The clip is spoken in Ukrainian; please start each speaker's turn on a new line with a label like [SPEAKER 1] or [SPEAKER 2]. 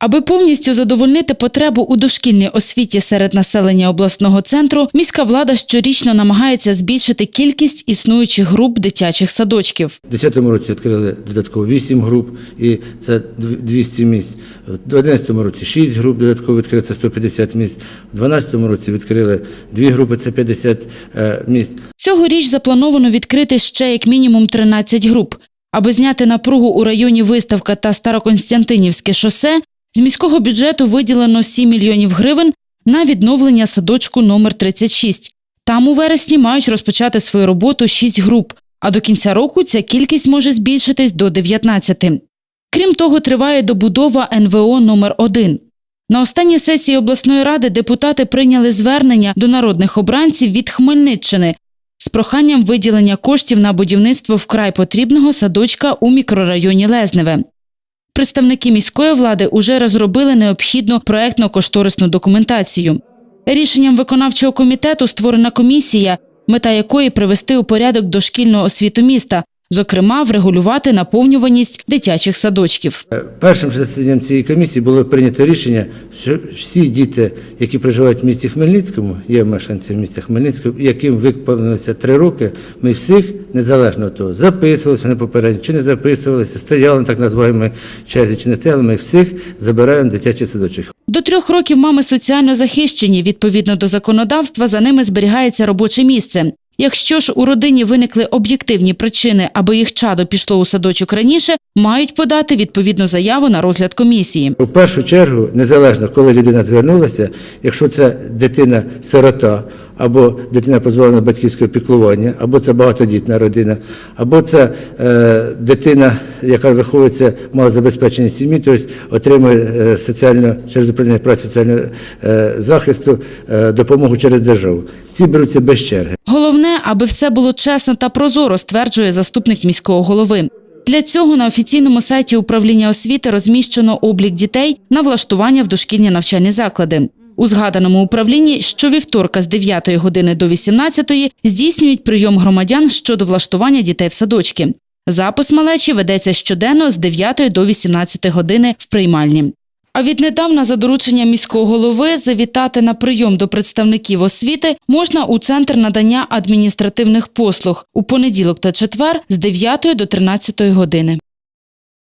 [SPEAKER 1] Аби повністю задовольнити потребу у дошкільній освіті серед населення обласного центру, міська влада щорічно намагається збільшити кількість існуючих груп дитячих садочків.
[SPEAKER 2] У 2010 році відкрили додатково 8 груп, і це дв- 200 місць. У 2011 році 6 груп додатково відкрили, це 150 місць. У 2012 році відкрили 2 групи, це 50 е, місць.
[SPEAKER 1] Цьогоріч заплановано відкрити ще як мінімум 13 груп. Аби зняти напругу у районі Виставка та Староконстянтинівське шосе, з міського бюджету виділено 7 мільйонів гривень на відновлення садочку номер 36. Там у вересні мають розпочати свою роботу 6 груп, а до кінця року ця кількість може збільшитись до 19. Крім того, триває добудова НВО номер 1 На останній сесії обласної ради депутати прийняли звернення до народних обранців від Хмельниччини з проханням виділення коштів на будівництво вкрай потрібного садочка у мікрорайоні Лезневе. Представники міської влади уже розробили необхідну проектно-кошторисну документацію. Рішенням виконавчого комітету створена комісія, мета якої привести у порядок дошкільну освіту міста, зокрема, врегулювати наповнюваність дитячих садочків.
[SPEAKER 2] Е, Першим засіданням цієї комісії було прийнято рішення, що всі діти, які проживають в місті Хмельницькому, є мешканці міста Хмельницького, яким виповнилося три роки, ми всіх, незалежно від того, записувалися вони попередньо, чи не записувалися, стояли так називаємо черзі, чи не стояли, ми всіх забираємо дитячий садочок.
[SPEAKER 1] До трьох років мами соціально захищені. Відповідно до законодавства, за ними зберігається робоче місце. Якщо ж у родині виникли об'єктивні причини, аби їх чадо пішло у садочок раніше, мають подати відповідну заяву на розгляд комісії.
[SPEAKER 2] У першу чергу, незалежно, коли людина звернулася, якщо це дитина-сирота, або дитина позбавлена батьківського піклування, або це багатодітна родина, або це е, дитина, яка виховується в малозабезпеченій сім'ї, тобто отримує е, соціально через управління праці соціального е, захисту е, допомогу через державу. Ці беруться без черги.
[SPEAKER 1] Головне, аби все було чесно та прозоро, стверджує заступник міського голови. Для цього на офіційному сайті управління освіти розміщено облік дітей на влаштування в дошкільні навчальні заклади. У згаданому управлінні щовівторка з 9 години до 18 здійснюють прийом громадян щодо влаштування дітей в садочки. Запис малечі ведеться щоденно з 9 до 18 години в приймальні. А віднедавна за дорученням міського голови завітати на прийом до представників освіти можна у центр надання адміністративних послуг у понеділок та четвер з 9 до 13 години.